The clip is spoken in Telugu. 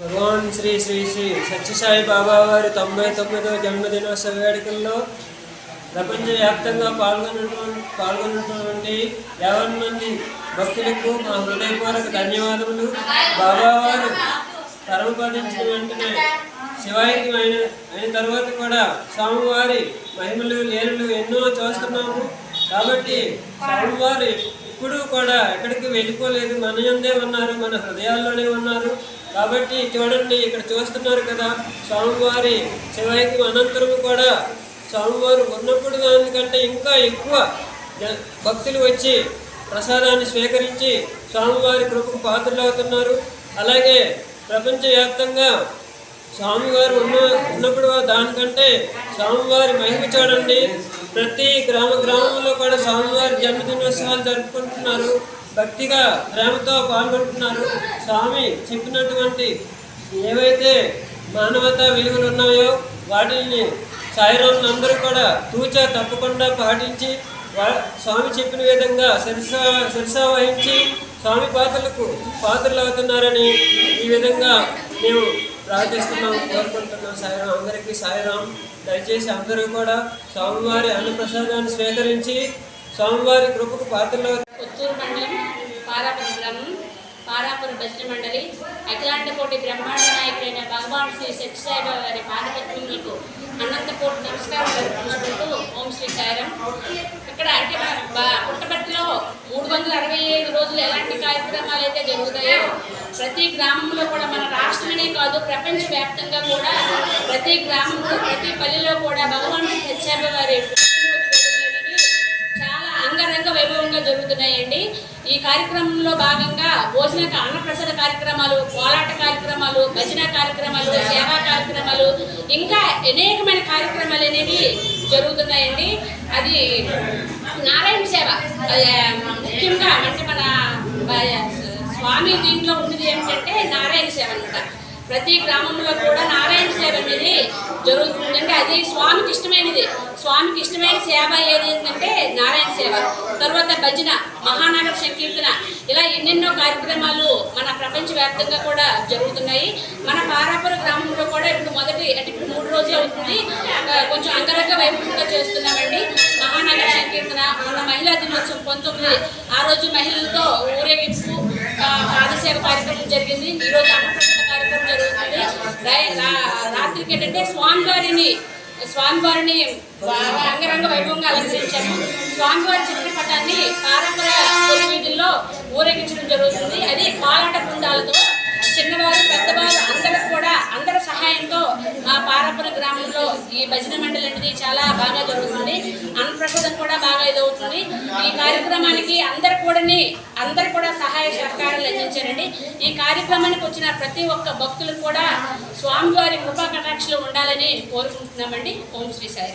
భగవాన్ శ్రీ శ్రీ శ్రీ సత్యసాయి బాబా వారి తొంభై తొమ్మిదవ జన్మదినోత్సవ వేడుకల్లో ప్రపంచవ్యాప్తంగా పాల్గొన్నటువంటి పాల్గొన్నటువంటి యావన్ మంది భక్తులకు మా హృదయపూర్వక ధన్యవాదములు. బాబావారు పరమపదించిన వెంటనే శివాయికి అయిన అయిన తర్వాత కూడా స్వామివారి మహిమలు లేనులు ఎన్నో చూస్తున్నాము. కాబట్టి స్వామివారు ఇప్పుడు కూడా ఎక్కడికి వెళ్ళిపోలేదు. మన యందే ఉన్నారు మన హృదయాల్లోనే ఉన్నారు. కాబట్టి చూడండి ఇక్కడ చూస్తున్నారు కదా స్వామివారి శివాయికి అనంతరం కూడా స్వామివారు ఉన్నప్పుడు దానికంటే ఇంకా ఎక్కువ భక్తులు వచ్చి ప్రసాదాన్ని స్వీకరించి స్వామివారి కృపకు పాత్రలు అవుతున్నారు అలాగే ప్రపంచవ్యాప్తంగా స్వామివారు ఉన్న ఉన్నప్పుడు దానికంటే స్వామివారి మహిమ చూడండి. ప్రతి గ్రామ గ్రామంలో కూడా స్వామివారి జన్మదినోత్సవాలు జరుపుకుంటున్నారు. భక్తిగా ప్రేమతో పాల్గొంటున్నారు. స్వామి చెప్పినటువంటి ఏవైతే మానవతా విలువలు ఉన్నాయో వాటిని సాయిరాములు అందరూ కూడా తూచా తప్పకుండా పాటించి వా- స్వామి చెప్పిన విధంగా సరిసా సరిసా వహించి స్వామి పాత్రలకు పాత్రలు అవుతున్నారని ఈ విధంగా మేము ప్రార్థిస్తున్నాం కోరుకుంటున్నాం. సాయిరాం అందరికీ సాయిరాం. దయచేసి అందరూ కూడా స్వామివారి అన్నప్రసాదాన్ని స్వీకరించి స్వామివారి కృపకు పాత్రలు పుత్తూరు మండలం పారాపురం గ్రామం పారాపురం భజన మండలి అఖిలాండకోటి బ్రహ్మాండ నాయకుడైన భగవాన్ శ్రీ సత్యసాయిబాబా వారి పాదపద్మములకు అనంత నమస్కారం అర్పించుకుంటూ ఓం శ్రీ సాయిరం. ఇక్కడ అంటే మన పుట్టపర్తిలో మూడు వందల అరవై ఐదు రోజులు ఎలాంటి కార్యక్రమాలు అయితే జరుగుతాయో ప్రతి గ్రామంలో కూడా మన రాష్ట్రమనే కాదు ప్రపంచ వ్యాప్తంగా కూడా ప్రతి గ్రామంలో ప్రతి పల్లెలో కూడా భగవాన్ శ్రీ సత్యసాయిబాబా వారి జరుగుతున్నాయండి. ఈ కార్యక్రమంలో భాగంగా భోజన అన్నప్రసాద కార్యక్రమాలు పోరాట కార్యక్రమాలు భజన కార్యక్రమాలు సేవా కార్యక్రమాలు ఇంకా అనేకమైన కార్యక్రమాలు అనేవి జరుగుతున్నాయండి. అది నారాయణ సేవ ముఖ్యంగా అంటే మన స్వామి దీంట్లో ఉన్నది ఏమిటంటే నారాయణ సేవ అనమాట ప్రతి గ్రామంలో కూడా నారాయణ సేవ అనేది జరుగుతుంది. అది స్వామికి ఇష్టమైనది. స్వామికి ఇష్టమైన సేవ ఏది ఏంటంటే నారాయణ సేవ. తర్వాత భజన మహానగర సంకీర్తన. ఇలా ఎన్నెన్నో కార్యక్రమాలు మన ప్రపంచవ్యాప్తంగా కూడా జరుగుతున్నాయి. మన పారాపుర గ్రామంలో కూడా ఇప్పుడు మొదటి అంటే ఇప్పుడు మూడు రోజులు అవుతుంది. కొంచెం అంగరంగ వైభవంగా చేస్తున్నామండి. మహానగర సంకీర్తన మన మహిళా దినోత్సవం పంతొమ్మిది. ఆ రోజు మహిళలతో ఊరేగింపు పాదసేవ కార్యక్రమం జరిగింది. ఈరోజు రోజు అన్నప్రసాద కార్యక్రమం జరుగుతుంది రై- రా- రాత్రికి ఏంటంటే స్వామివారిని స్వామివారిని బాగా అంగరంగ వైభవంగా అలంకరించాము స్వామివారి చిత్రపటాన్ని పారంపర వీధుల్లో ఊరేగించడం జరుగుతుంది. అది పాలాట బృందాలతో చిన్నవారు పెద్దవారు అందరూ కూడా అందరి సహాయంతో మా పారాపుర గ్రామంలో ఈ భజన మండలి అనేది చాలా బాగా జరుగుతుంది. అన్నప్రసాదం కూడా బాగా ఇదవుతుంది. ఈ కార్యక్రమానికి అందరు కూడా అందరు కూడా సహాయ సహకారాలు అందించారండి. ఈ కార్యక్రమానికి వచ్చిన ప్రతి ఒక్క భక్తులకు కూడా స్వామివారి కృపా కటాక్షలు ఉండాలని కోరుకుంటున్నామండి. ఓం శ్రీ సాయి.